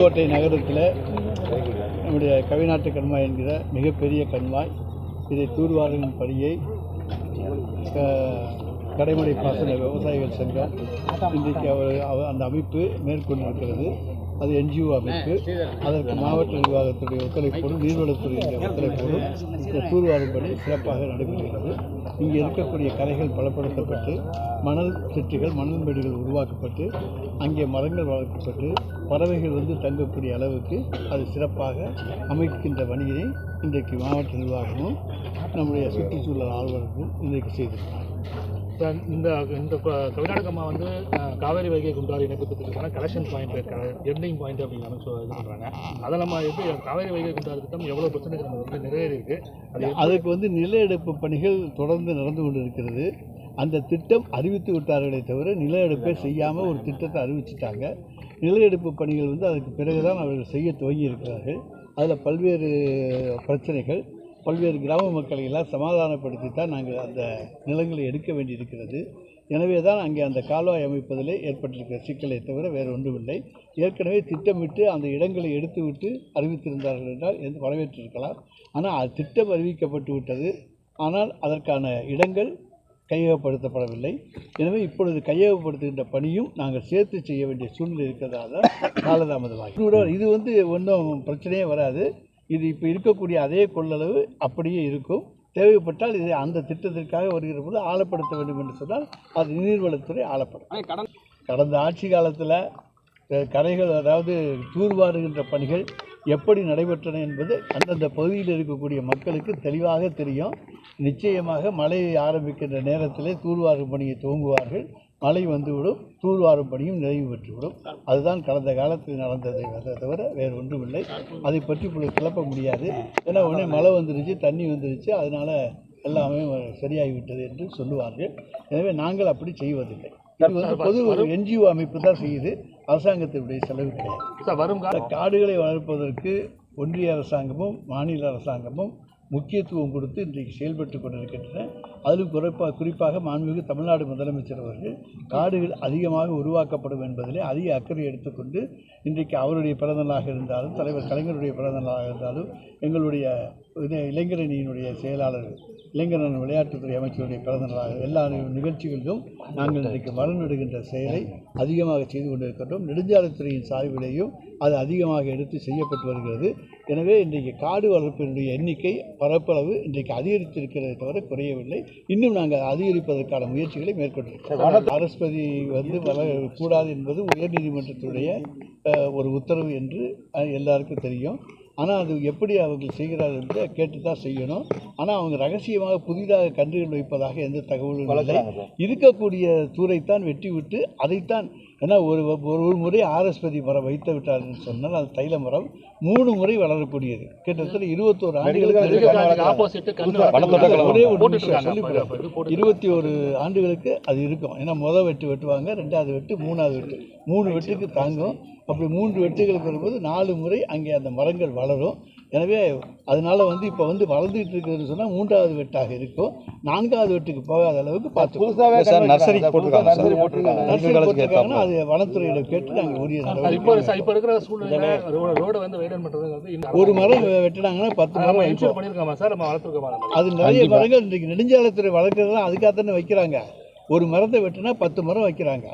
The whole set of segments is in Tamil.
கோட்டை நகரத்தில் நம்முடைய கவிநாட்டு கண்மாய் என்கிற மிகப்பெரிய கண்மாய் இதை தூர்வாரும் பணியை கடைமடை பாசன விவசாயிகள் சங்கம் இன்றைக்கு அவர் அந்த அமைப்பு மேற்கொண்டிருக்கிறது அது என்ஜிஓ அமைப்பு. அதற்கு மாவட்ட நிர்வாகத்துடைய ஒத்துழைப்போடும் நீர்வளத்துறையுடைய ஒத்துழைப்போடும் இந்த தூர்வாரும் பணி சிறப்பாக நடைபெறுகிறது. இங்கே இருக்கக்கூடிய கரைகள் பலப்படுத்தப்பட்டு மணல் திட்டுகள் மணல் மேடுகள் உருவாக்கப்பட்டு அங்கே மரங்கள் வளர்க்கப்பட்டு பறவைகள் வந்து தங்கக்கூடிய அளவுக்கு அது சிறப்பாக அமைக்கின்ற பணியினை இன்றைக்கு மாவட்ட நிர்வாகமும் நம்முடைய சுற்றுச்சூழல் ஆர்வலர்களும் இன்றைக்கு செய்திருக்கிறார் இந்த இந்த கவிநாடக அம்மா வந்து காவேரி வைகை குண்டாறு இணைப்பு திட்டத்துக்கான கலெக்ஷன் பாயிண்ட் எண்டிங் பாயிண்ட் அப்படின்னு சொ- இது பண்ணுறாங்க அதை நம்ம எப்படி காவேரி வைகை குண்டாறு திட்டம் எவ்வளோ பிரச்சனைகள் நம்ம வந்து நிறைவேறியிருக்கு? அது அதுக்கு வந்து நில எடுப்பு பணிகள் தொடர்ந்து நடந்து கொண்டு இருக்கிறது அந்த திட்டம் அறிவித்து விட்டார்களே தவிர நில எடுப்பை செய்யாமல் ஒரு திட்டத்தை அறிவிச்சிட்டாங்க. நில எடுப்பு பணிகள் வந்து அதுக்கு பிறகுதான் அவர்கள் செய்ய துவங்கி இருக்கிறார்கள் அதில் பல்வேறு பிரச்சனைகள். பல்வேறு கிராம மக்களை எல்லாம் சமாதானப்படுத்தி தான் நாங்கள் அந்த நிலங்களை எடுக்க வேண்டியிருக்கிறது. எனவே தான் அங்கே அந்த கால்வாய் அமைப்பதிலே ஏற்பட்டிருக்கிற சிக்கலை தவிர வேறு ஒன்றுமில்லை. ஏற்கனவே திட்டமிட்டு அந்த இடங்களை எடுத்துவிட்டு அறிவித்திருந்தார்கள் என்றால் எந்த வரவேற்றிருக்கலாம். ஆனால் அது திட்டம் அறிவிக்கப்பட்டு விட்டது. ஆனால் அதற்கான இடங்கள் கையகப்படுத்தப்படவில்லை. எனவே இப்பொழுது கையகப்படுத்துகின்ற பணியும் நாங்கள் சேர்த்து செய்ய வேண்டிய சூழ்நிலை இருக்கிறதால காலதாமதமாகி. இது வந்து ஒன்றும் பிரச்சனையே வராது. இது இப்போ இருக்கக்கூடிய அதே கொள்ளளவு அப்படியே இருக்கும். தேவைப்பட்டால் இதை அந்த திட்டத்திற்காக வருகிற போது ஆழப்படுத்த வேண்டும் என்று சொன்னால் அது நீர்வளத்துறை ஆழப்படும். கடந்த ஆட்சி காலத்தில் கரைகள் அதாவது தூர்வாருகின்ற பணிகள் எப்படி நடைபெற்றன என்பது அந்தந்த பகுதியில் இருக்கக்கூடிய மக்களுக்கு தெளிவாக தெரியும். நிச்சயமாக மழை ஆரம்பிக்கின்ற நேரத்திலே தூர்வாரும் பணியை துவங்குவார்கள். மழை வந்துவிடும் தூர்வாரும் பணியும் நிறைவு பெற்றுவிடும். அதுதான் கடந்த காலத்தில் நடந்ததை தவிர வேறு ஒன்றுமில்லை. அதை பற்றி இப்பொழுது கிளப்ப முடியாது. ஏன்னா உடனே மழை வந்துருச்சு தண்ணி வந்துருச்சு. அதனால் எல்லாமே சரியாகிவிட்டது என்று சொல்லுவார்கள். எனவே நாங்கள் அப்படி செய்வதில்லை. இது வந்து பொது ஒரு என்ஜிஓ அமைப்பு தான் செய்யுது. அரசாங்கத்தினுடைய செலவு கிடையாது. வரும் காடுகளை வளர்ப்பதற்கு ஒன்றிய அரசாங்கமும் மாநில அரசாங்கமும் முக்கியத்துவம் கொடுத்து இன்றைக்கு செயல்பட்டு கொண்டிருக்கின்றன. அதிலும் குறிப்பாக குறிப்பாக மாண்புமிகு தமிழ்நாடு முதலமைச்சர் அவர்கள் காடுகள் அதிகமாக உருவாக்கப்படும் என்பதிலே அதிக அக்கறை எடுத்துக்கொண்டு இன்றைக்கு அவருடைய பிறந்தநாளாக இருந்தாலும் தலைவர் கலைஞருடைய பிறந்தநாளாக இருந்தாலும் எங்களுடைய இளைஞரணியினுடைய செயலாளர் இளைஞரணி விளையாட்டுத்துறை அமைச்சருடைய பிறந்தநாளாக எல்லா நிகழ்ச்சிகளிலும் நாங்கள் இன்றைக்கு மரம் நடுகின்ற செயலை அதிகமாக செய்து கொண்டிருக்கின்றோம். நெடுஞ்சாலைத்துறையின் சார்பிலேயும் அது அதிகமாக எடுத்து செய்யப்பட்டு வருகிறது. எனவே இன்றைக்கு காடு வளர்ப்பினுடைய எண்ணிக்கை பரப்பளவு இன்றைக்கு அதிகரித்திருக்கிறதை தவிர குறையவில்லை. இன்னும் நாங்கள் அதிகரிப்பதற்கான முயற்சிகளை மேற்கொண்டிருக்கிறோம். அரஸ்பதி வந்து வளரக்கூடாது என்பது உயர்நீதிமன்றத்துடைய ஒரு உத்தரவு என்று எல்லாருக்கும் தெரியும். ஆனால் அது எப்படி அவர்கள் செய்கிறார்கள் என்று கேட்டு தான் செய்யணும். ஆனால் அவங்க ரகசியமாக புதிதாக கன்றுகள் வைப்பதாக எந்த தகவலும் இல்லை. இருக்கக்கூடிய தூரைத்தான் வெட்டி விட்டு அதைத்தான் ஏன்னா ஒரு ஒரு ஒரு முறை ஆரஸ்பதி மரம் வைத்து விட்டார்கள் சொன்னால் அது தைல மரம் மூணு முறை வளரக்கூடியது. கிட்டத்தட்ட இருபத்தோரு ஆண்டுகளுக்கு ஒரே இருபத்தி ஒரு ஆண்டுகளுக்கு அது இருக்கும். ஏன்னா முத வெட்டு வெட்டுவாங்க ரெண்டாவது வெட்டு மூணாவது வெட்டு. மூணு வெட்டுக்கு தாங்கும். அப்படி மூன்று வெட்டுகளுக்கு வரும்போது நாலு முறை அங்கே அந்த மரங்கள் வளரும். எனவே அதனால வந்து இப்போ வந்து வளர்ந்துட்டு இருக்குதுன்னு சொன்னால் மூன்றாவது வெட்டாக இருக்கும். நான்காவது வெட்டுக்கு போகாத அளவுக்கு பார்த்து சார் நர்சரி போட்டிருக்காங்க சார். நர்சரி போட்டிருக்காங்கன்னா அது வனத்துறையிடம் கேட்டு நாங்கள் உரிய இப்போ இருக்கிற சூழ்நிலை ரோட வந்து வைடன் இந்த ஒரு மரம் வெட்டினாங்கன்னா பத்து மரம். இன்சூர் பண்ணிருக்கோமா சார்? நம்ம வளர்த்துருக்கோமா நம்ம? அது நிறைய மரங்கள் இன்றைக்கு நெடுஞ்சாலைத்துறை வளர்க்குறதுலாம் அதுக்காக தானே வைக்கிறாங்க. ஒரு மரத்தை வெட்டினா பத்து மரம் வைக்கிறாங்க.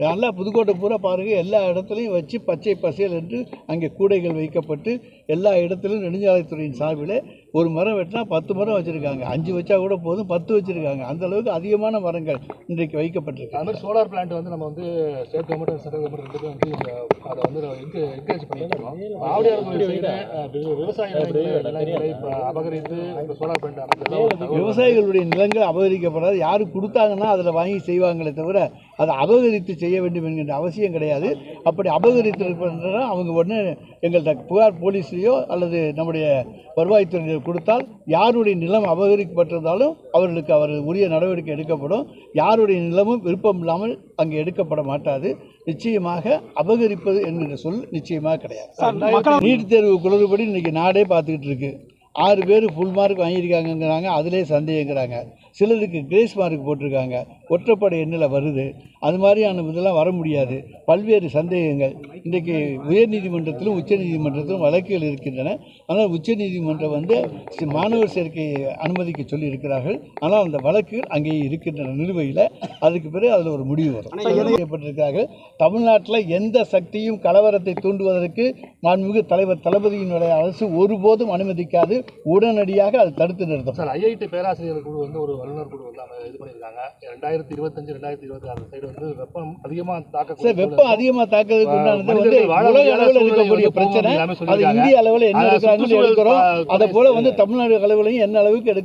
நல்லா புதுக்கோட்டை பூரா பாருங்கள் எல்லா இடத்துலையும் வச்சு பச்சை பசேல் என்று அங்கே கூடைகள் வைக்கப்பட்டு எல்லா இடத்திலும் நெடுஞ்சாலைத்துறையின் சார்பில் ஒரு மரம் வெட்டினா பத்து மரம் வச்சுருக்காங்க. அஞ்சு வச்சா கூட போதும் பத்து வச்சுருக்காங்க. அந்த அளவுக்கு அதிகமான மரங்கள் இன்றைக்கு வைக்கப்பட்டிருக்கு. அது மாதிரி சோலார் பிளான்ட் வந்து நம்ம வந்து ஸ்டேட் கவர்மெண்ட் சென்ட்ரல் கவர்மெண்ட் ரெண்டுக்கும் வந்து அதை வந்து என்கரேஜ் பண்ணிட்டு இருக்கோம். ஆவடியார் கோயில் சைடு விவசாய நிலங்களை நிலங்களை இப்ப அபகரித்து சோலார் பிளான்ட் விவசாயிகளுடைய நிலங்கள் அபகரிக்கப்படாது. யாரு கொடுத்தாங்கன்னா அதில் வாங்கி செய்வாங்களே தவிர அதை அபகரித்து செய்ய வேண்டும் என்கின்ற அவசியம் கிடையாது. அப்படி அபகரித்திருப்பா அவங்க உடனே எங்கள்கிட்ட புகார் போலீஸ்லேயோ அல்லது நம்முடைய வருவாய்த்துறையினர் கொடுத்தால் யாருடைய நிலம் அபகரிக்கப்பட்டிருந்தாலும் அவர்களுக்கு அவர் உரிய நடவடிக்கை எடுக்கப்படும். யாருடைய நிலமும் விருப்பம் இல்லாமல் அங்கே எடுக்கப்பட மாட்டாது. நிச்சயமாக அபகரிப்பது என்கின்ற சொல் நிச்சயமாக கிடையாது. நீட் தேர்வு குளறுபடி இன்னைக்கு நாடே பார்த்துக்கிட்டு இருக்கு. ஆறு பேர் ஃபுல் மார்க் வாங்கியிருக்காங்கங்கிறாங்க. அதிலே சந்தேகங்கிறாங்க சிலருக்கு கிரேஸ் மார்க் போட்டிருக்காங்க. ஒற்றைப்படை எண்ணில் வருது. அது மாதிரியான இதெல்லாம் வர முடியாது. பல்வேறு சந்தேகங்கள். இன்றைக்கு உயர்நீதிமன்றத்திலும் உச்சநீதிமன்றத்திலும் வழக்குகள் இருக்கின்றன. ஆனால் உச்சநீதிமன்றம் வந்து மாணவர் சேர்க்கை அனுமதிக்க சொல்லி இருக்கிறார்கள் ஆனால் அந்த வழக்குகள் அங்கேயே இருக்கின்றன நிலுவையில். அதுக்கு பிறகு அதில் ஒரு முடிவு வரும். செய்யப்பட்டிருக்கிறார்கள் தமிழ்நாட்டில் எந்த சக்தியும் கலவரத்தை தூண்டுவதற்கு மாண்புமிகு தலைவர் தளபதியினுடைய அரசு ஒருபோதும் அனுமதிக்காது. உடனடியாக அதை தடுத்து நிறுத்தம் சார் ஐஐடி பேராசிரியர் குழு வந்து ஒரு வல்லுநர் குழு வந்து அவங்க இது பண்ணியிருக்காங்க. ரெண்டாயிரத்தி இருபத்தஞ்சு ரெண்டாயிரத்தி இருபத்தி ஆறு சைடு வந்து வெப்பம் அதிகமாக சார் தாக்கக்கூடிய வெப்பம் அதிகமாக தாக்குறதுக்கு உண்டானது வந்து உலக அளவில் இருக்கக்கூடிய பிரச்சனை. அது. இந்திய அளவில் என்ன சுற்றுச்சூழல் எடுக்கிறோம். அதை போல வந்து தமிழ்நாடு அளவிலையும் என்ன அளவுக்கு எடுக்க